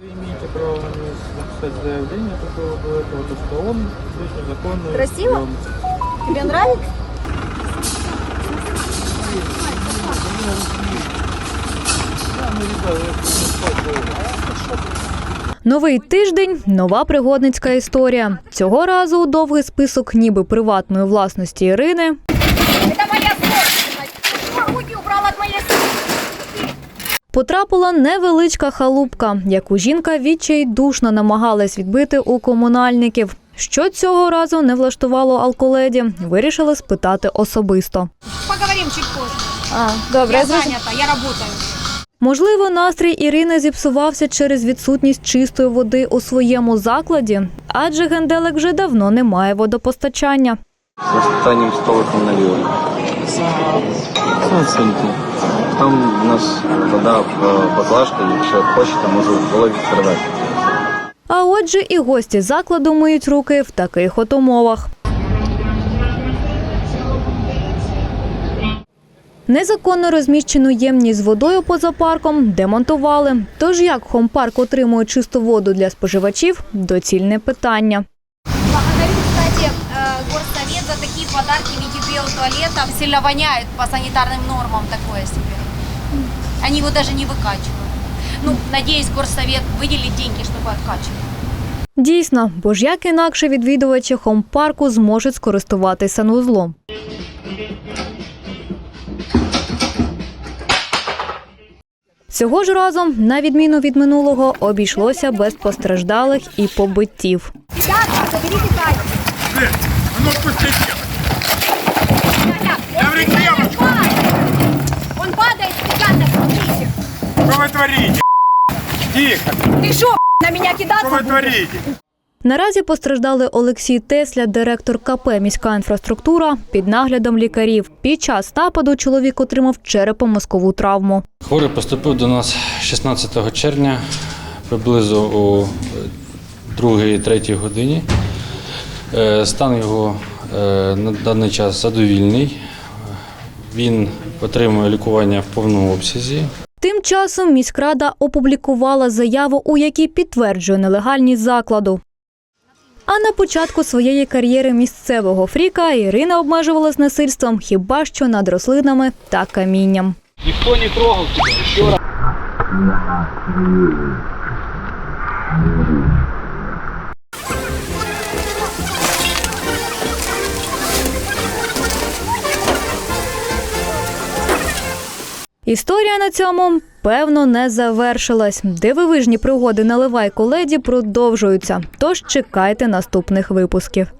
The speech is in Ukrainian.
Вы имеете право написать заявление по поводу этого, то что он незаконно... Красиво? Тебе нравится? Новий тиждень нова пригодницька історія. Цього разу у довгий список ніби приватної власності Ірини потрапила невеличка халупка, яку жінка відчайдушно намагалась відбити у комунальників. Що цього разу не влаштувало алколеді, вирішили спитати особисто. Поговорим чуть позже. А, добре, Я занята, я работаю. Можливо, настрій Ірини зіпсувався через відсутність чистої води у своєму закладі, адже генделик вже давно не має водопостачання. з останнім столиком наліво. Це оцінки. Там у нас вода в баклажці, якщо хочете, можу голові передати. А отже, і гості закладу миють руки в таких от умовах. Незаконно розміщену ємність з водою поза парком демонтували. Тож як хомпарк отримує чисту воду для споживачів доцільне питання за такие подарки в виде биотуалета. Сильно воняет по санитарным нормам такое себе. Они его даже не выкачивают. Ну, надеюсь, горсовет выделит деньги, чтобы откачивать. Дійсно, бо ж як інакше відвідувачі хомпарку зможуть скористуватись санвузлом. Цього ж разу, на відміну від минулого, обійшлося без постраждалих і побиттів. Ребята, заберите Катю. А ну отпусти девочку. Я говорю, девочку, Он падает, ребята, смотрите. что вы творите? Тихо, Ты что, на меня что кидаться вы будешь? творите? Наразі постраждали Олексій Тесля, директор КП міська інфраструктура, під наглядом лікарів. Під час нападу чоловік отримав черепно-мозкову травму. Хворий поступив до нас 16 червня, приблизно о 2-3 годині. Е, Стан його е, на даний час задовільний. Він отримує лікування в повному обсязі. Тим часом міськрада опублікувала заяву, у якій підтверджує нелегальність закладу. А на початку своєї кар'єри місцевого фріка Ірина обмежувалась насильством хіба що над рослинами та камінням. Никто не трогал тебя, еще раз. Історія на цьому певно не завершилась. Дивовижні пригоди на левайку леді продовжуються. Тож чекайте наступних випусків.